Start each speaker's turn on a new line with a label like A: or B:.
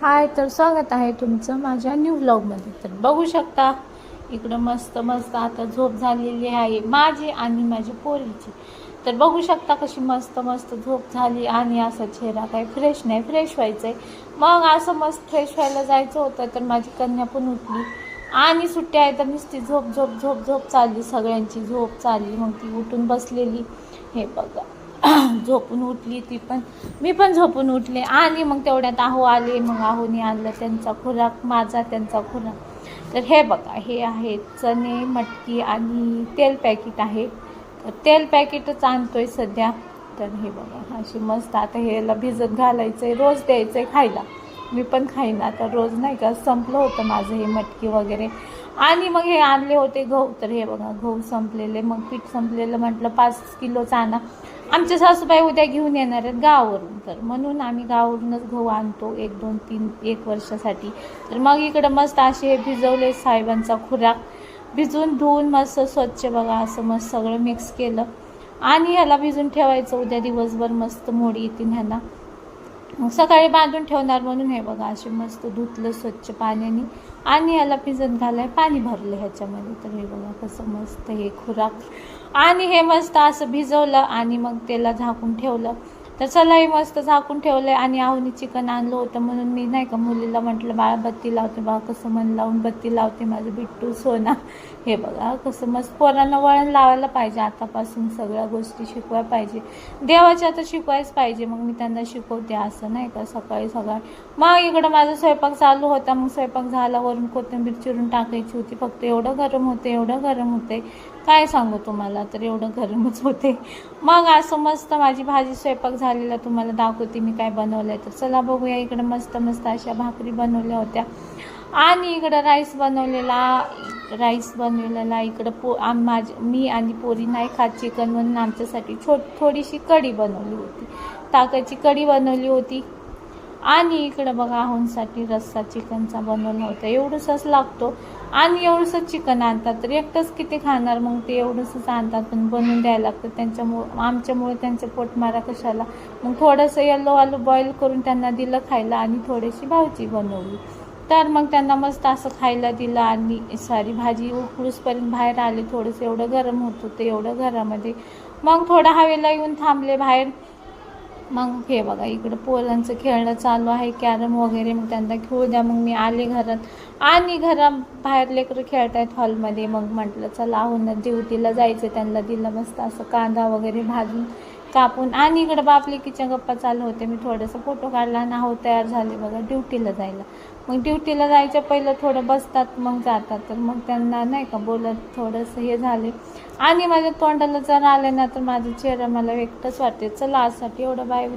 A: हाय तर स्वागत आहे तुमचं माझ्या न्यू ब्लॉगमध्ये तर बघू शकता इकडं मस्त मस्त आता झोप झालेली आहे माझी आणि माझ्या पोरीची. तर बघू शकता कशी मस्त मस्त झोप झाली आणि असा चेहरा काही फ्रेश नाही फ्रेश व्हायचं आहे मग असं मस्त फ्रेश व्हायला जायचं होतं तर माझी कन्या पण उठली. आणि सुट्टी आहे तर नुसती झोप झोप झोप झोप चालली. सगळ्यांची झोप चालली. मग ती उठून बसलेली. हे बघा. झोपून उठली ती पण. मी पण झोपून उठले. आणि मग तेवढ्यात आहो आले मग आहोनी आणलं त्यांचा खुराक माझा त्यांचा खुराक. तर हे बघा हे आहे चणे मटकी आणि तेल पॅकेट आहे. तर तेल पॅकेटच आणतो आहे सध्या. तर हे बघा अशी मस्त आता ह्याला भिजत घालायचं आहे रोज द्यायचं आहे खायला. मी पण खाईन आता रोज नाही का संपलं होतं माझं हे मटकी वगैरे. आणि मग हे आणले होते गहू. तर हे बघा गहू संपलेले मग पीठ संपलेलं म्हटलं पाच किलोचा आणा. आमच्या सासूबाई उद्या घेऊन येणार आहेत गावावरून. तर म्हणून आम्ही गावावरूनच गहू आणतो एक दोन तीन एक वर्षासाठी. तर मग इकडं मस्त असे हे भिजवले साहेबांचा खुराक भिजून धुवून मस्त स्वच्छ बघा असं मस्त सगळं मिक्स केलं. आणि ह्याला भिजून ठेवायचं उद्या दिवसभर मस्त मोडी येतील ह्याला. मग सकाळी बांधून ठेवणार म्हणून हे बघा असे मस्त धुतलं स्वच्छ पाण्याने. आणि याला भिजत घालाय पाणी भरलं ह्याच्यामध्ये. तर हे बघा कसं मस्त हे खुराक आणि हे मस्त असं भिजवलं आणि मग त्याला झाकून ठेवलं. तर चलाही मस्त झाकून ठेवलं आहे आणि आहुनी चिकन आणलं होतं म्हणून मी नाही का मुलीला म्हटलं बाळा बत्ती लावते बाळा कसं मन लावून बत्ती लावते माझं बिट्टू सोना. हे बघा कसं मस्त पोरांना वळण लावायला पाहिजे आतापासून सगळ्या गोष्टी शिकवायला पाहिजे. देवाच्या तर शिकवायच पाहिजे मग मी त्यांना शिकवते असं नाही का सकाळी सकाळी. मग इकडं माझा स्वयंपाक चालू होता मग स्वयंपाक झाला वरून कोथिंबीर चिरून टाकायची होती फक्त एवढं गरम होते एवढं गरम होते. काय सांगू तुम्हाला तर एवढं गरमच होते. मग असं मस्त माझी भाजी स्वयंपाक झालेला तुम्हाला दाखवते मी काय बनवलंय तर. चला बघूया इकडं मस्त मस्त अशा भाकरी बनवल्या होत्या. आणि इकडं राईस बनवलेला राईस बनवलेला इकडं पो आम माझ मी आणि पोरी नाही खात चिकन म्हणून आमच्यासाठी छो थोडीशी कढी बनवली होती. ताकाची कढी बनवली होती. आणि इकडं बघा आहोंसाठी रस्सा चिकनचा बनवला होता एवढंसंच लागतो. आणि एवढंसंच चिकन आणतात. तर एकटंच किती खाणार? मग ते एवढंसंच आणतात पण बनवून द्यायला लागतं. त्यांच्यामुळं आमच्यामुळे त्यांचं पोट मारा कशाला? मग थोडंसं येलो आलू बॉईल करून त्यांना दिलं खायला आणि थोडीशी भाजी बनवली. तर मग त्यांना मस्त असं खायला दिलं आणि सॉरी भाजी उकळूसपर्यंत बाहेर आले. थोडंसं एवढं गरम होत होतं एवढं घरामध्ये. मग थोडं हवेला येऊन थांबले बाहेर. मग हे बघा इकडं पोरांचं खेळणं चालू आहे कॅरम वगैरे मग त्यांना खेळू द्या मग मी आले घरात. आणि घरा बाहेर लेकरं खेळतायत हॉलमध्ये मग म्हटलं चला आहोत ड्युटीला जायचं त्यांना दिलं मस्त असं कांदा वगैरे भाजून. कापून आणि इकडं बापले किचन गप्पा चालू होते मी थोडंसं फोटो काढला आणि आहो तयार झाले बघा ड्युटीला जायला. मग ड्युटीला जायच्या पहिलं थोडं बसतात मग जातात. तर मग त्यांना नाही का बोलत थोडंसं हे झाले. आणि माझ्या तोंडाला जर आले ना तर माझा चेहरा मला एकटंच वाटते. चला आजसाठी एवढं बाय